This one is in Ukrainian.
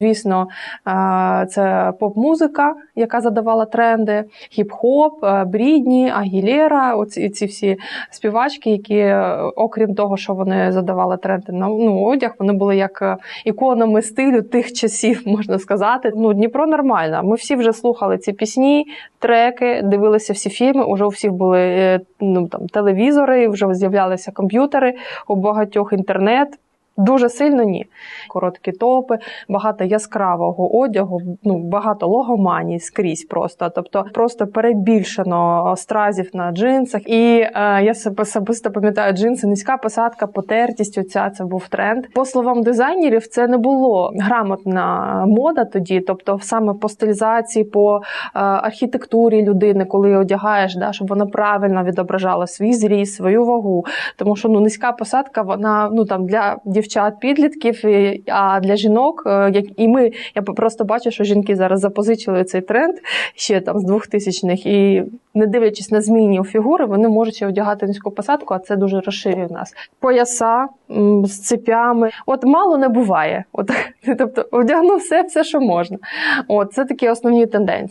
Звісно, е, це поп-музика, яка задавала тренди, хіп-хоп, е, Брідні, Агілєра, оці ці всі співачки, які, е, окрім того, що вони задавали тренди на ну, одяг, вони були як іконами стилю тих часів, можна сказати. Ну, Дніпро нормально. Ми всі вже слухали ці пісні, треки, дивилися всі фільми. Уже у всіх були ну, там, телевізори, вже з'являлися комп'ютери, у багатьох інтернет. Дуже сильно ні. Короткі топи, багато яскравого одягу, ну багато логоманій скрізь просто. Тобто просто перебільшено стразів на джинсах. І е, я себе особисто пам'ятаю джинси, низька посадка, потертість. Оця це був тренд. По словам дизайнерів, це не було грамотна мода тоді, тобто саме по стилізації, по е, архітектурі людини, коли одягаєш, да, щоб вона правильно відображала свій зріст, свою вагу. Тому що ну низька посадка, вона ну там для дівчат, підлітків, а для жінок, е, як і ми, я просто бачу, що жінки зараз запозичили цей тренд ще там з 2000-х, і не дивлячись на зміні у фігури, вони можуть ще одягати низьку посадку, а це дуже розширює нас. Пояса з цепями. От мало не буває. От тобто одягнув все, все, що можна. От це такі основні тенденції.